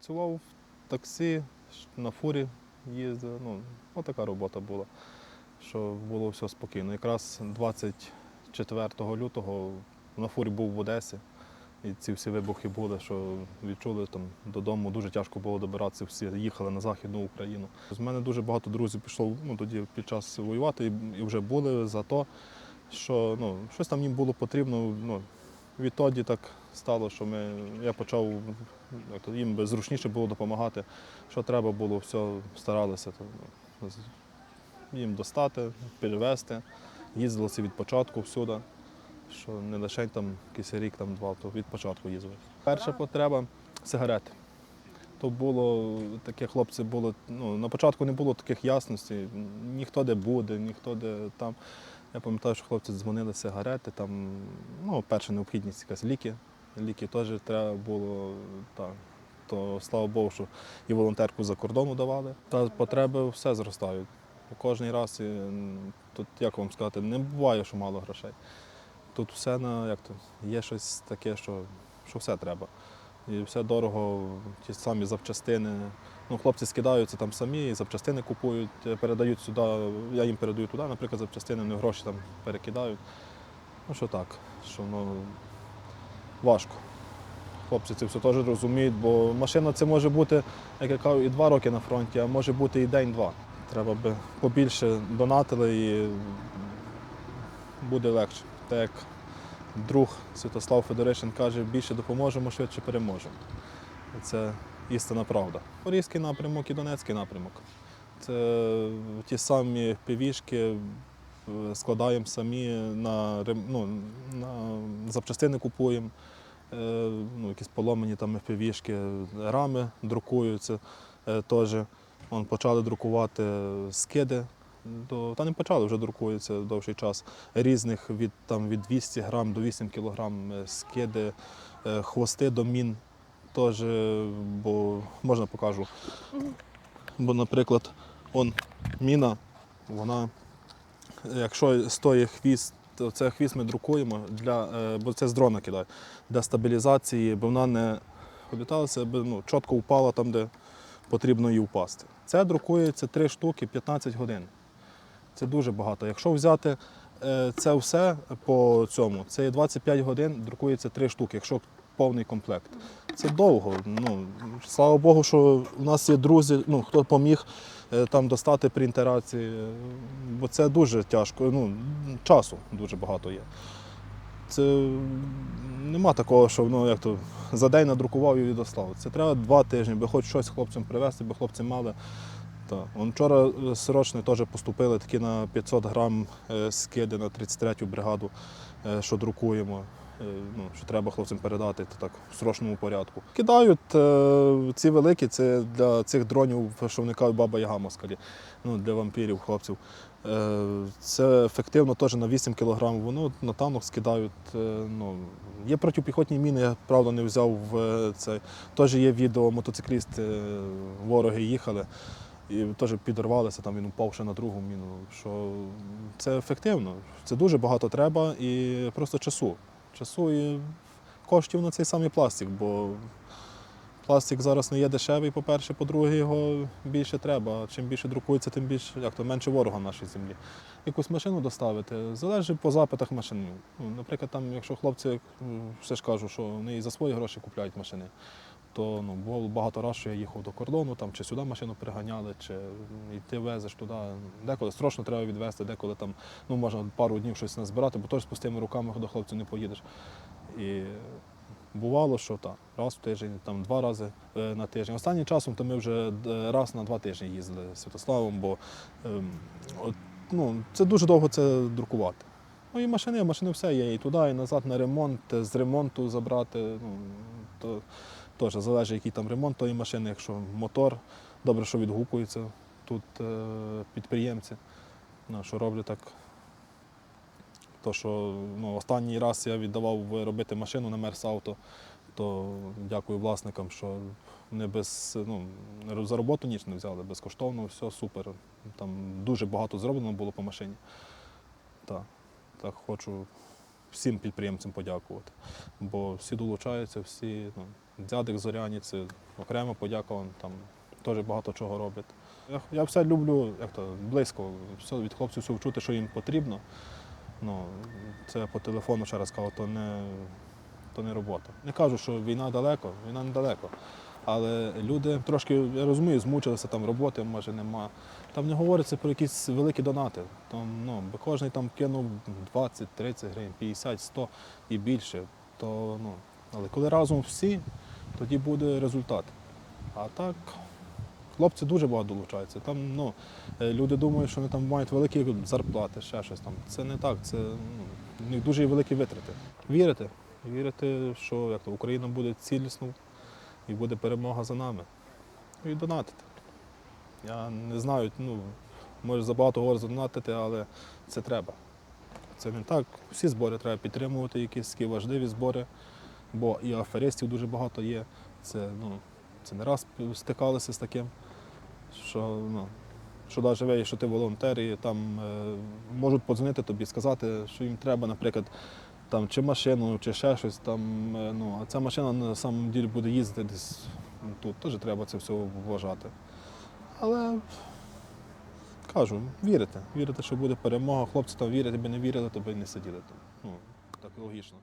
Працював в таксі, на фурі їздив. Ну, отака робота була, що було все спокійно. Якраз 24 лютого на фурі був в Одесі. І ці всі вибухи були, що відчули там додому. Дуже тяжко було добиратися. Всі їхали на Західну Україну. З мене дуже багато друзів пішло ну, тоді під час воювати і, вже були за те, що ну, щось там їм було потрібно. Ну, відтоді так стало, що ми, я почав їм би зручніше було допомагати. Що треба було, все старалися ну, їм достати, перевезти. Їздили всі від початку всюди що не лише там якийсь рік, там два, то від початку їздили. Перша потреба сигарети. То було таке хлопці було. Ну, на початку не було таких ясностей, ніхто де буде, ніхто де там. Я пам'ятаю, що хлопці дзвонили сигарети, там, ну, перша необхідність якась ліки. Ліки теж треба було. Так. То слава Богу, що і волонтерку за кордону давали. Та потреби все зростають. Кожен раз, і, тут, як вам сказати, не буває, що мало грошей. Тут все на як то є щось таке, що, що все треба. І все дорого, ті самі запчастини. Ну, хлопці скидаються там самі, запчастини купують, е, передають сюди, я їм передаю туди, наприклад, запчастини, вони гроші там перекидають. Ну що так, що ну, важко. Хлопці це все теж розуміють, бо машина це може бути, як я кажу, і два роки на фронті, а може бути і день-два. Треба би побільше донатили і буде легше. Так як друг Святослав Федоришин каже, більше допоможемо, швидше переможемо. Це істинна правда. Порізький напрямок і Донецький напрямок. Це ті самі півішки складаємо самі на, ну, на запчастини купуємо. Е, Ну, якісь поломані там півішки, рами друкуються е, теж. Вон почали друкувати скиди. До, та не почали, вже друкуються довший час. Різних від, там, від 200 грам до 8 кілограм е, скиди, хвости до мін теж, бо можна покажу. Бо, наприклад, он міна, вона, якщо стоїть хвіст, то це хвіст ми друкуємо, для, е, бо це з дрона кидає, для стабілізації, бо вона не обліталася, аби ну, чітко впала там, де потрібно їй впасти. Це друкується 3 штуки 15 годин. Це дуже багато. Якщо взяти е, це все по цьому, це 25 годин, друкується 3 штуки, якщо повний комплект. Це довго. Ну, слава Богу, що у нас є друзі, ну, хто поміг е, там достати принтерації, е, бо це дуже тяжко. Ну, часу дуже багато є. Це нема такого, що ну, як то, за день надрукував і відослав. Це треба два тижні, би хоч щось хлопцям привезти, би хлопці мали. Так. Вон Вчора е, срочно теж поступили такі на 500 грам скиди на 33-ю бригаду, що друкуємо. Е, Ну, що треба хлопцям передати то так в срочному порядку. Кидають е, ці великі, це для цих дронів, що вони кажуть баба Яга москалі, ну, для вампірів, хлопців. Е, Це ефективно теж на 8 кг. Воно на танок скидають. Ну, є протипіхотні міни, я правда не взяв в це. Теж є відео, мотоциклісти, вороги їхали і теж підірвалися, там він упав ще на другу міну. Що це ефективно. Це дуже багато треба і просто часу. Часу і коштів на цей самий пластик, бо пластик зараз не є дешевий, по-перше, по-друге, його більше треба. Чим більше друкується, тим більше як то, менше ворога нашій землі. Якусь машину доставити, залежить по запитах машин. Ну, наприклад, там, якщо хлопці все ж кажуть, що вони і за свої гроші купляють машини, то ну, було багато разів, що я їхав до кордону, там, чи сюди машину приганяли, чи і ти везеш туди. Деколи срочно треба відвезти, деколи там ну, можна пару днів щось назбирати, бо теж з пустими руками до хлопців не поїдеш. І бувало, що так, раз в тиждень, там два рази е, на тиждень. Останнім часом то ми вже е, раз на два тижні їздили з Святославом, бо ем, от, ну, це дуже довго це друкувати. Ну і машини, машини все є, і туди, і назад на ремонт, е, з ремонту забрати. Ну, то теж залежить, який там ремонт тої машини, якщо мотор, добре, що відгукуються тут е, підприємці, ну, що роблять так. То, що ну, останній раз я віддавав робити машину на Мерсавто, то дякую власникам, що вони без, ну, за роботу ніч не взяли, безкоштовно, все супер. Там дуже багато зроблено було по машині. Так, так хочу всім підприємцям подякувати. Бо всі долучаються, всі, ну, Дзядик Зоряніці, окремо подяка вам там теж багато чого робить. Я, я все люблю як то, близько, все від хлопців все вчути, що їм потрібно. Ну, це по телефону ще раз кажу, то не, то не робота. Не кажу, що війна далеко, війна недалеко. Але люди трошки, я розумію, змучилися, там роботи може нема. Там не говориться про якісь великі донати. Там, ну, бо кожен там кинув 20, 30 гривень, 50, 100 і більше. То, ну, але коли разом всі, тоді буде результат. А так, хлопці дуже багато долучаються. Там, ну, е, люди думають, що вони там мають великі зарплати, ще щось там. Це не так, це ну, дуже великі витрати. Вірити, вірити, що як то, Україна буде цілісно і буде перемога за нами. І донатити. Я не знаю, ну, може забагато говорю задонатити, але це треба. Це не так. Всі збори треба підтримувати, якісь такі важливі збори, бо і аферистів дуже багато є. Це, ну, це не раз стикалися з таким, що, ну, що навіть ви, що ти волонтер, і там е, можуть подзвонити тобі, сказати, що їм треба, наприклад, там, чи машину, чи ще щось. Там, е, ну, а ця машина на самом ділі буде їздити десь ну, тут. Теж треба це все вважати. Але кажу, вірите, вірите, що буде перемога. Хлопці там вірять, тобі не вірили, то би не сиділи там. Ну, так логічно.